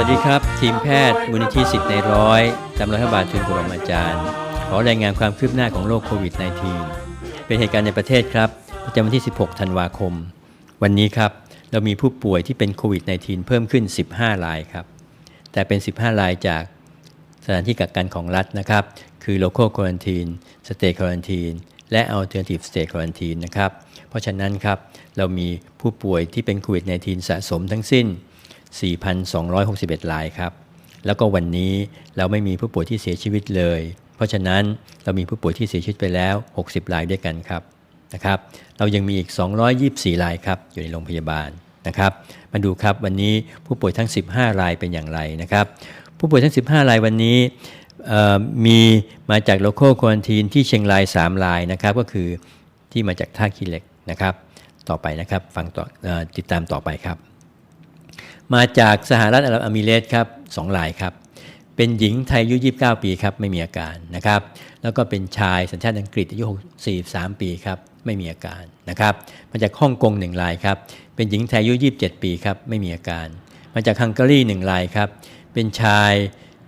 วัสดีครับ ทีมแพทย์มูลนิธิสิทธิ์ในร้อยตามรัฐบาลทุนกรมอาจารย์ ขอรายงานความคืบหน้าของโรคโควิด -19 เป็นเหตุการณ์ในประเทศครับ ประจำวันที่ 16 ธันวาคม วันนี้ครับ เรามีผู้ป่วยที่เป็นโควิด -19 เพิ่มขึ้น 15 รายครับ แต่เป็น 15 รายจากสถานที่กักกันของรัฐนะครับ คือ local quarantine state quarantine และ alternative state quarantine นะครับ เพราะฉะนั้นครับ เรามีผู้ป่วยที่เป็นโควิด -19 สะสมทั้งสิ้น 4,261รายครับ แล้วก็วันนี้เราไม่มีผู้ป่วยที่เสียชีวิตเลย เพราะฉะนั้นเรามีผู้ป่วยที่เสียชีวิตไปแล้ว 60 รายด้วยกันครับนะครับเรายังมีอีก 224 รายครับอยู่ในโรงพยาบาลนะครับ มาดูครับวันนี้ผู้ป่วยทั้ง 15 รายเป็นอย่างไรนะครับ ผู้ป่วยทั้ง 15 รายวันนี้มีมาจาก local quarantine ที่เชียงราย 3 รายนะครับก็คือที่มาจากท่าขี้เหล็กนะครับ ต่อไปนะครับฟังต่ออติดตามต่อไปครับ มาจากสหรัฐอาหรับเอมิเรตครับสองรายครับ เป็นหญิงไทยอายุ29 ปีครับไม่มีอาการนะครับ แล้วก็เป็นชายสัญชาติอังกฤษอายุ43 ปีครับไม่มีอาการนะครับ มาจากฮ่องกงหนึ่งรายครับ เป็นหญิงไทยอายุ27 ปีครับไม่มีอาการ มาจากฮังการีหนึ่งรายครับ เป็นชาย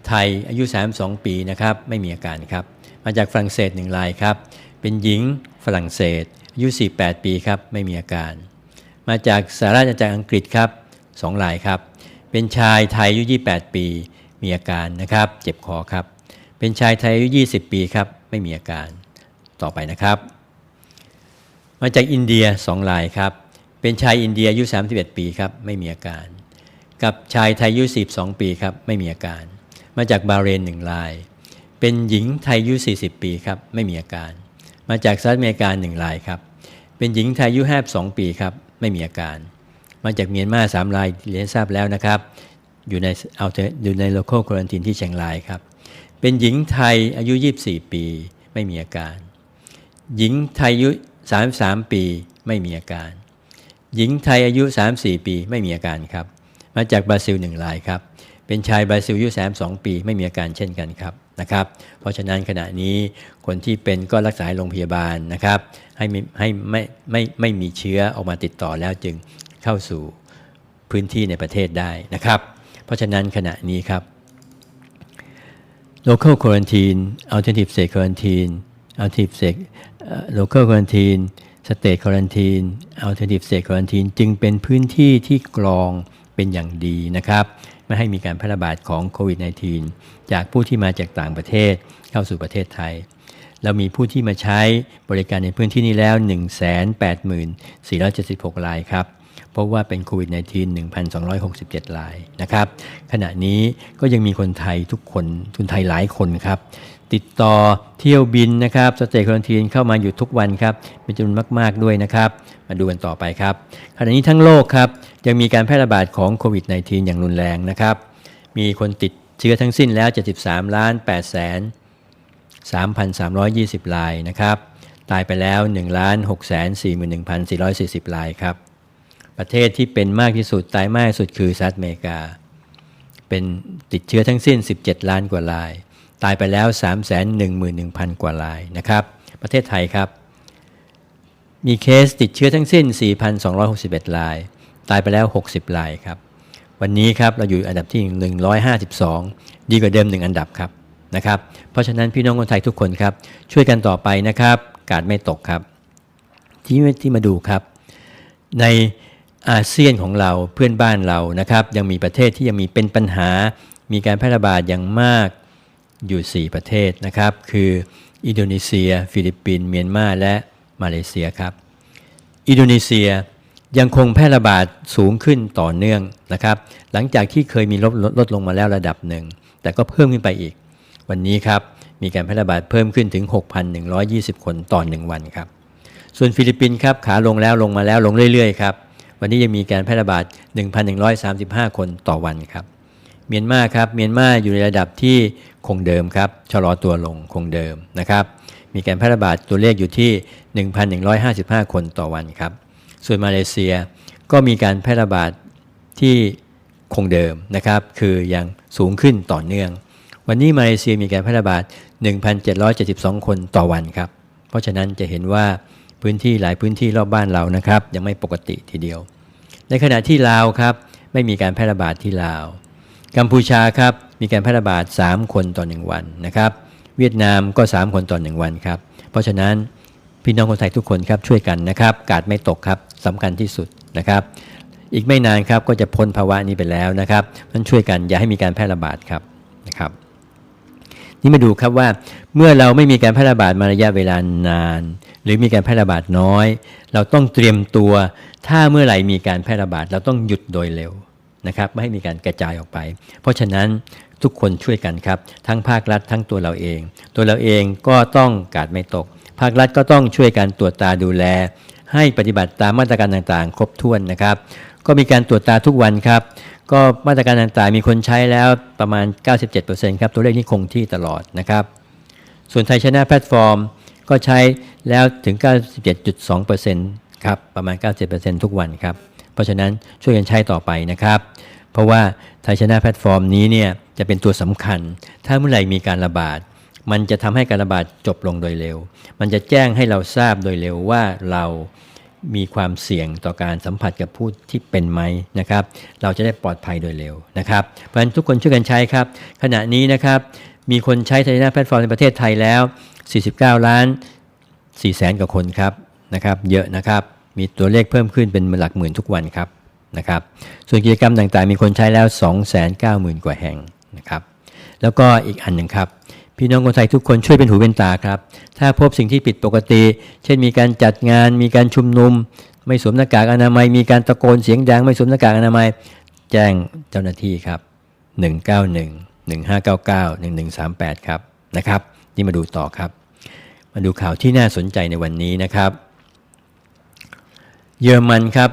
ไทยอายุ 32 ปีนะครับไม่มีอาการครับ มาจากฝรั่งเศสหนึ่งรายครับ เป็นหญิงฝรั่งเศสอายุ 48 ปีครับไม่มีอาการ มาจากสหราชอาณาจักรอังกฤษครับ สองรายครับ เป็นชายไทยอายุ 28 ปี มีอาการนะครับ เจ็บคอครับ เป็นชายไทยอายุ 20 ปีครับ ไม่มีอาการต่อไปนะครับ มาจากอินเดียสองรายครับ เป็นชายอินเดียอายุ 31 ปีครับ ไม่มีอาการ กับชายไทยอายุ42ปีครับ ไม่มีอาการ มาจากบาเรนหนึ่งราย เป็นหญิงไทยอายุ 40 ปีครับ ไม่มีอาการ มาจากสหรัฐอเมริกาหนึ่งรายครับ เป็นหญิงไทยอายุ 52 ปีครับ ไม่มีอาการ มาจากเมียนมาสามรายเรียนทราบแล้วนะครับ อยู่ในเอาอยู่ใน local quarantine ที่เชียงรายครับ เป็นหญิงไทยอายุ 24 ปีไม่มีอาการ หญิงไทยอายุ33 ปีไม่มีอาการ หญิงไทยอายุ 34 ปีไม่มีอาการครับ มาจากบราซิลหนึ่งรายครับ เป็นชายบราซิลอายุ32 ปีไม่มีอาการเช่นกันครับนะครับ เพราะฉะนั้นขณะนี้คนที่เป็นก็รักษาโรงพยาบาลนะครับ ให้ให้ไม่ไม่ไม่มีเชื้อออกมาติดต่อแล้วจึง เข้าสู่พื้นที่ในประเทศได้นะครับ เพราะฉะนั้นขณะนี้ครับ local quarantine alternative state quarantine alternative state เอ่อ local quarantine state quarantine alternative state quarantine จึงเป็นพื้นที่ที่กรองเป็นอย่างดีนะครับ ไม่ให้มีการแพร่ระบาดของโควิด -19 จากผู้ที่มาจากต่างประเทศเข้าสู่ประเทศไทย เรามีผู้ที่มาใช้บริการในพื้นที่นี้แล้ว 184,476 รายครับ พราะว่าเป็นโควิด -19 1,267รายนะครับ ขณะนี้ก็ยังมีคนไทยทุกคนคนไทยหลายคนครับ ติดต่อเที่ยวบินนะครับสเตย์คอนทีนเข้ามาอยู่ทุกวันครับเป็นจำนวนมาก ๆ ด้วยนะครับ มาดูกันต่อไปครับ ขณะนี้ทั้งโลกครับยังมีการแพร่ระบาดของโควิด -19 อย่างรุนแรงนะครับ มีคนติดเชื้อทั้งสิ้นแล้ว 73 ล้าน8แสน3,320รายนะครับ ตายไปแล้ว 1 6 4 1 4 4 0 รายครับ ประเทศที่เป็นมากที่สุดตายมากที่สุดคือสหรัฐอเมริกา เป็นติดเชื้อทั้งสิ้น 17 ล้านกว่าราย ตายไปแล้ว 311,000 กว่ารายนะครับ ประเทศไทยครับ มีเคสติดเชื้อทั้งสิ้น 4,261 ราย ตายไปแล้ว 60 รายครับ วันนี้ครับเราอยู่อันดับที่ 152 ดีกว่าเดิม 1 อันดับครับนะครับ เพราะฉะนั้นพี่น้องคนไทยทุกคนครับ ช่วยกันต่อไปนะครับ กาดไม่ตกครับ ที่ที่มาดูครับ ใน อาเซียนของเราเพื่อนบ้านเรานะครับ ยังมีประเทศที่ยังมีเป็นปัญหา มีการแพร่ระบาดอย่างมากอยู่ 4 ประเทศนะครับ คืออินโดนีเซีย ฟิลิปปินส์เมียนมาและมาเลเซียครับ อินโดนีเซียยังคงแพร่ระบาดสูงขึ้นต่อเนื่องนะครับ หลังจากที่เคยมีลดลดลดลงมาแล้วระดับหนึ่ง แต่ก็เพิ่มขึ้นไปอีก วันนี้ครับมีการแพร่ระบาดเพิ่มขึ้นถึง 6,120 คนต่อ 1 วันครับ ส่วนฟิลิปปินส์ครับขาลงแล้วลงมาแล้วลงเรื่อยๆครับ วันนี้ยังมีการแพร่ระบาด 1,135 คนต่อวันครับ เมียนมาครับ เมียนมาอยู่ในระดับที่คงเดิมครับ ชะลอตัวลงคงเดิมนะครับ มีการแพร่ระบาดตัวเลขอยู่ที่ 1,155 คนต่อวันครับ ส่วนมาเลเซียก็มีการแพร่ระบาดที่คงเดิมนะครับ คือยังสูงขึ้นต่อเนื่อง วันนี้มาเลเซียมีการแพร่ระบาด 1,772 คนต่อวันครับ เพราะฉะนั้นจะเห็นว่า พื้นที่หลายพื้นที่รอบบ้านเรานะครับ ยังไม่ปกติทีเดียว ในขณะที่ลาวครับ ไม่มีการแพร่ระบาดที่ลาว กัมพูชาครับมีการแพร่ระบาด 3 คนต่อ1วันนะครับ เวียดนามก็ 3 คนต่อ1วันครับ เพราะฉะนั้นพี่น้องคนไทยทุกคนครับช่วยกันนะครับ กาดไม่ตกครับสำคัญที่สุดนะครับ อีกไม่นานครับก็จะพ้นภาวะนี้ไปแล้วนะครับนั้นช่วยกันอย่าให้มีการแพร่ระบาดครับนะครับ นี่มาดูครับว่าเมื่อเราไม่มีการแพร่ระบาดมาระยะเวลานาน หรือมีการแพร่ระบาดน้อย เราต้องเตรียมตัว ถ้าเมื่อไหร่มีการแพร่ระบาด เราต้องหยุดโดยเร็วนะครับไม่ให้มีการกระจายออกไป เพราะฉะนั้นทุกคนช่วยกันครับ ทั้งภาครัฐทั้งตัวเราเอง ตัวเราเองก็ต้องกาดไม่ตก ภาครัฐก็ต้องช่วยกันตรวจตาดูแล ให้ปฏิบัติตามมาตรการต่างๆ ครบถ้วนนะครับ ก็มีการตรวจตาทุกวันครับ ก็มาตรการต่างๆ มีคนใช้แล้วประมาณ 97%ครับ ตัวเลขนี้คงที่ตลอดนะครับ ส่วนไทยชนะแพลตฟอร์มก็ใช้แล้วถึง 97.2%ครับ ประมาณ 97%ทุกวันครับ เพราะฉะนั้นช่วยกันใช้ต่อไปนะครับ เพราะว่าไทยชนะแพลตฟอร์มนี้เนี่ยจะเป็นตัวสำคัญ ถ้าเมื่อไหร่มีการระบาด มันจะทำให้การระบาดจบลงโดยเร็ว มันจะแจ้งให้เราทราบโดยเร็วว่าเรา มีความเสี่ยงต่อการสัมผัสกับผู้ที่เป็นไหมนะครับ เราจะได้ปลอดภัยโดยเร็วนะครับ เพราะฉะนั้นทุกคนช่วยกันใช้ครับ ขณะนี้นะครับมีคนใช้ไทยนาแพลตฟอร์มในประเทศไทยแล้ว 49 ล้าน4แสนกว่าคนครับนะครับ เยอะนะครับ มีตัวเลขเพิ่มขึ้นเป็นหลักหมื่นทุกวันครับนะครับ ส่วนกิจกรรมต่างๆ มีคนใช้แล้ว 290,000 กว่าแห่งนะครับ แล้วก็อีกอันหนึ่งครับ พี่น้องคนไทยทุกคนช่วยเป็นหูเป็นตาครับ ถ้าพบสิ่งที่ผิดปกติ เช่นมีการจัดงาน มีการชุมนุม ไม่สวมหน้ากากอนามัย มีการตะโกนเสียงดังไม่สวมหน้ากากอนามัย แจ้งเจ้าหน้าที่ครับ 191 1599 1138 ครับนะครับนี่มาดูต่อครับ มาดูข่าวที่น่าสนใจในวันนี้นะครับ เยอรมันครับ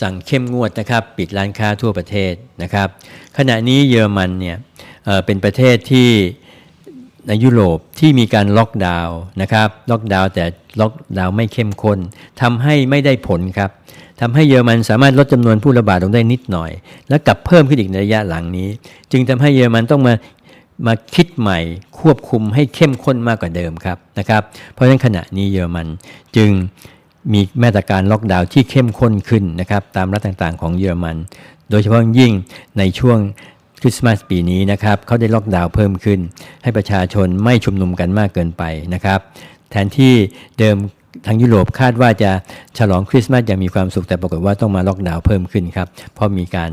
สั่งเข้มงวดนะครับปิดร้านค้าทั่วประเทศนะครับ ขณะนี้เยอรมันเนี่ยเเป็นประเทศที่ ในยุโรปที่มีการล็อกดาวน์นะครับ ล็อกดาวน์แต่ล็อกดาวน์ไม่เข้มข้นทำให้ไม่ได้ผลครับทำให้เยอรมันสามารถลดจำนวนผู้ระบาดลงได้นิดหน่อย และกลับเพิ่มขึ้นอีกในระยะหลังนี้ จึงทำให้เยอรมันต้องมามาคิดใหม่ควบคุมให้เข้มข้นมากกว่าเดิมครับนะครับ เพราะฉะนั้นขณะนี้เยอรมันจึงมีมาตรการล็อกดาวน์ที่เข้มข้นขึ้นนะครับ ตามรัฐต่างๆ ของเยอรมัน โดยเฉพาะยิ่งในช่วง คริสต์มาสปีนี้นะครับเขาได้ล็อกดาวน์เพิ่มขึ้น ให้ประชาชนไม่ชุมนุมกันมากเกินไปนะครับแทนที่เดิมทางยุโรปคาดว่าจะฉลองคริสต์มาสอย่างมีความสุขแต่ปรากฏว่าต้องมาล็อกดาวน์เพิ่มขึ้นครับเพราะมีการ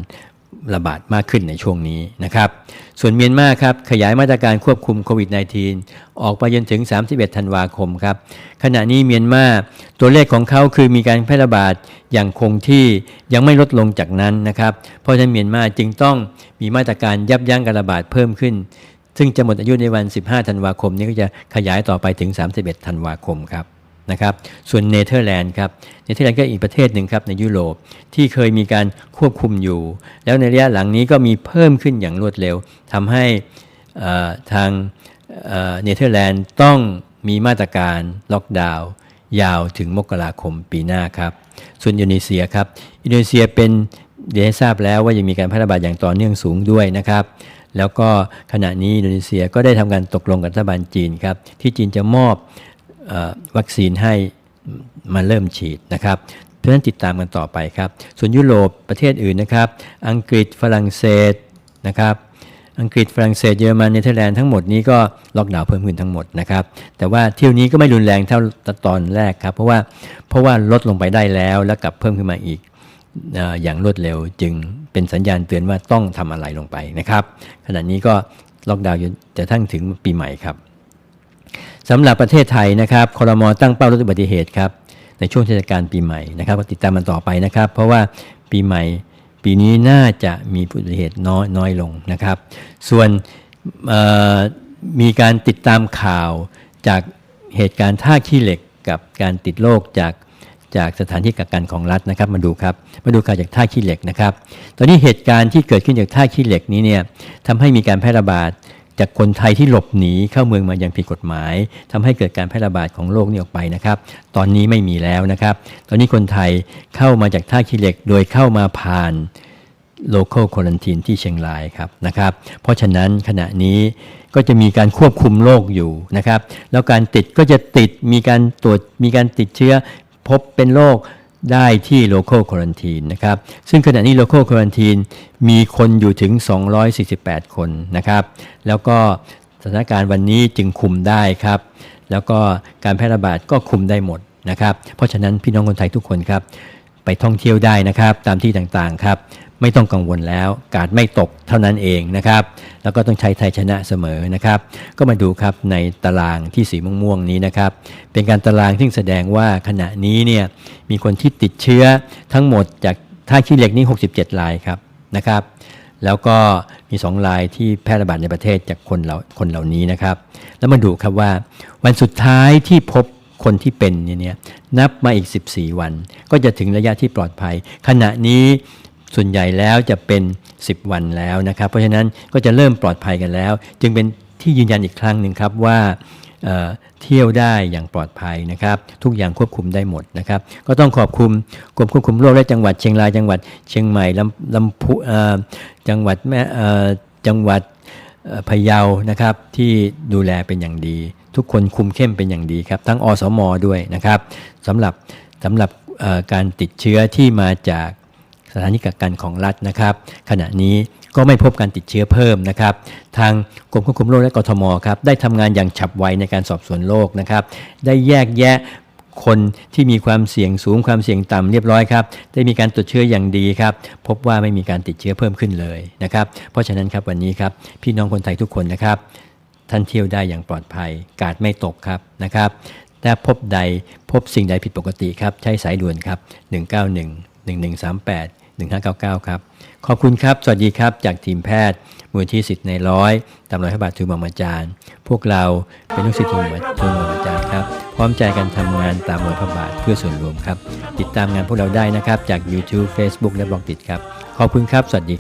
ระบาดมากขึ้นในช่วงนี้นะครับ ส่วนเมียนมาครับขยายมาตรการควบคุมโควิด -19 ออกไปจนถึง 31 ธันวาคมครับ ขณะนี้เมียนมาตัวเลขของเขาคือมีการแพร่ระบาดอย่างคงที่ยังไม่ลดลงจากนั้นนะครับ เพราะฉะนั้นเมียนมาจึงต้องมีมาตรการยับยั้งการระบาดเพิ่มขึ้น ซึ่งจะหมดอายุในวัน 15 ธันวาคมนี้ก็จะขยายต่อไปถึง 31 ธันวาคมครับ นะครับ ส่วนเนเธอร์แลนด์ครับ เนเธอร์แลนด์ก็อีกประเทศหนึ่งครับในยุโรปที่เคยมีการควบคุมอยู่ แล้วในระยะหลังนี้ก็มีเพิ่มขึ้นอย่างรวดเร็วทำให้ทางเนเธอร์แลนด์ต้องมีมาตรการล็อกดาวน์ยาวถึงมกราคมปีหน้าครับ ส่วนอินโดนีเซียครับ อินโดนีเซียเป็นเดี๋ยวทราบแล้วว่ายังมีการแพร่ระบาดอย่างต่อเนื่องสูงด้วยนะครับ แล้วก็ขณะนี้อินโดนีเซียก็ได้ทำการตกลงกับรัฐบาลจีนครับ ที่จีนจะมอบ วัคซีนให้มาเริ่มฉีดนะครับเพราะฉะนั้นติดตามกันต่อไปครับ ส่วนยุโรปประเทศอื่นนะครับ อังกฤษฝรั่งเศสนะครับอังกฤษฝรั่งเศสเยอรมันเนเธอร์แลนด์ทั้งหมดนี้ก็ล็อกดาวน์เพิ่มขึ้นทั้งหมดนะครับ แต่ว่าเที่ยวนี้ก็ไม่รุนแรงเท่าตอนแรกครับ เพราะว่าเพราะว่าลดลงไปได้แล้วแล้วกลับเพิ่มขึ้นมาอีกอย่างรวดเร็วจึงเป็นสัญญาณเตือนว่าต้องทำอะไรลงไปนะครับ ขณะนี้ก็ล็อกดาวน์จะทั้งถึงปีใหม่ครับ สำหรับประเทศไทยนะครับคอรมอตั้งเป้าลดอุบัติเหตุครับในช่วงเทศกาลปีใหม่นะครับก็ติดตามมันต่อไปนะครับ เพราะว่าปีใหม่ปีนี้น่าจะมีอุบัติเหตุน้อยน้อยลงนะครับ ส่วนมีการติดตามข่าวจากเหตุการณ์ท่าขี้เหล็กกับการติดโรคจากจากสถานที่กักกันของรัฐนะครับมาดูครับมาดูข่าวจากท่าขี้เหล็กนะครับ ตอนนี้เหตุการณ์ที่เกิดขึ้นจากท่าขี้เหล็กนี้เนี่ยทำให้มีการแพร่ระบาด จากคนไทยที่หลบหนีเข้าเมืองมาอย่างผิดกฎหมายทำให้เกิดการแพร่ระบาดของโรคนี้ออกไปนะครับ ตอนนี้ไม่มีแล้วนะครับ ตอนนี้คนไทยเข้ามาจากท่าขี้เหล็กโดยเข้ามาผ่าน local quarantine ที่เชียงรายครับนะครับ เพราะฉะนั้นขณะนี้ก็จะมีการควบคุมโรคอยู่นะครับ แล้วการติดก็จะติดมีการตรวจมีการติดเชื้อพบเป็นโรค ได้ที่ local quarantine นะครับ ซึ่งขณะนี้ local quarantine มีคนอยู่ถึง 248 คนนะครับ แล้วก็สถานการณ์วันนี้จึงคุมได้ครับ แล้วก็การแพร่ระบาดก็คุมได้หมดนะครับ เพราะฉะนั้นพี่น้องคนไทยทุกคนครับ ไปท่องเที่ยวได้นะครับ ตามที่ต่างๆครับ ไม่ต้องกังวลแล้ว กาดไม่ตกเท่านั้นเองนะครับ แล้วก็ต้องใช้ไทยชนะเสมอนะครับ ก็มาดูครับในตารางที่สีม่วงๆนี้นะครับ เป็นการตารางที่แสดงว่าขณะนี้เนี่ยมีคนที่ติดเชื้อทั้งหมดจากท่าขี้เหล็กนี่67รายครับนะครับ แล้วก็มี 2 รายที่แพร่ระบาดในประเทศจากคนเหล่าคนเหล่านี้นะครับ แล้วมาดูครับว่า วันสุดท้ายที่พบคนที่เป็นเนี่ยนับมาอีก 14 วัน ก็จะถึงระยะที่ปลอดภัย ขณะนี้ ส่วนใหญ่แล้วจะเป็น 10 วันแล้วนะครับ เพราะฉะนั้นก็จะเริ่มปลอดภัยกันแล้ว จึงเป็นที่ยืนยันอีกครั้งหนึ่งครับว่าเเที่ยวได้อย่างปลอดภัยนะครับ ทุกอย่างควบคุมได้หมดนะครับ ก็ต้องขอบคุณกรมควบคุมโรคและจังหวัดเชียงรายจังหวัดเชียงใหม่ลำลำพูจังหวัดแม่จังหวัดพะเยานะครับที่ดูแลเป็นอย่างดี ทุกคนคุมเข้มเป็นอย่างดีครับ ทั้งอสมด้วยนะครับสำหรับสำหรับการติดเชื้อที่มาจาก สถานีกักกันของรัฐนะครับ ขณะนี้ก็ไม่พบการติดเชื้อเพิ่มนะครับ ทางกรมควบคุมโรคและกทมครับได้ทำงานอย่างฉับไวในการสอบสวนโรคนะครับ ได้แยกแยะคนที่มีความเสี่ยงสูงความเสี่ยงต่ำเรียบร้อยครับ ได้มีการตรวจเชื้ออย่างดีครับ พบว่าไม่มีการติดเชื้อเพิ่มขึ้นเลยนะครับ เพราะฉะนั้นครับวันนี้ครับพี่น้องคนไทยทุกคนนะครับ ท่านเที่ยวได้อย่างปลอดภัย กาดไม่ตกครับนะครับถ้าพบใดพบสิ่งใดผิดปกติครับ ใช้สายด่วนครับ 191 1138 1599 ครับ ขอบคุณครับ สวัสดีครับ จากทีมแพทย์มูลที่สิทธิ์ในร้อยตามรอยพระบาททุนบรมอาจารย์ พวกเราเป็นลูกศิษย์ทูมทุนบรมอาจารย์ครับ พร้อมใจกันทำงานตามรอยพระบาทเพื่อส่วนรวมครับ ติดตามงานพวกเราได้นะครับ จาก YouTube Facebook และบล็อกติดครับ ขอบคุณครับ สวัสดี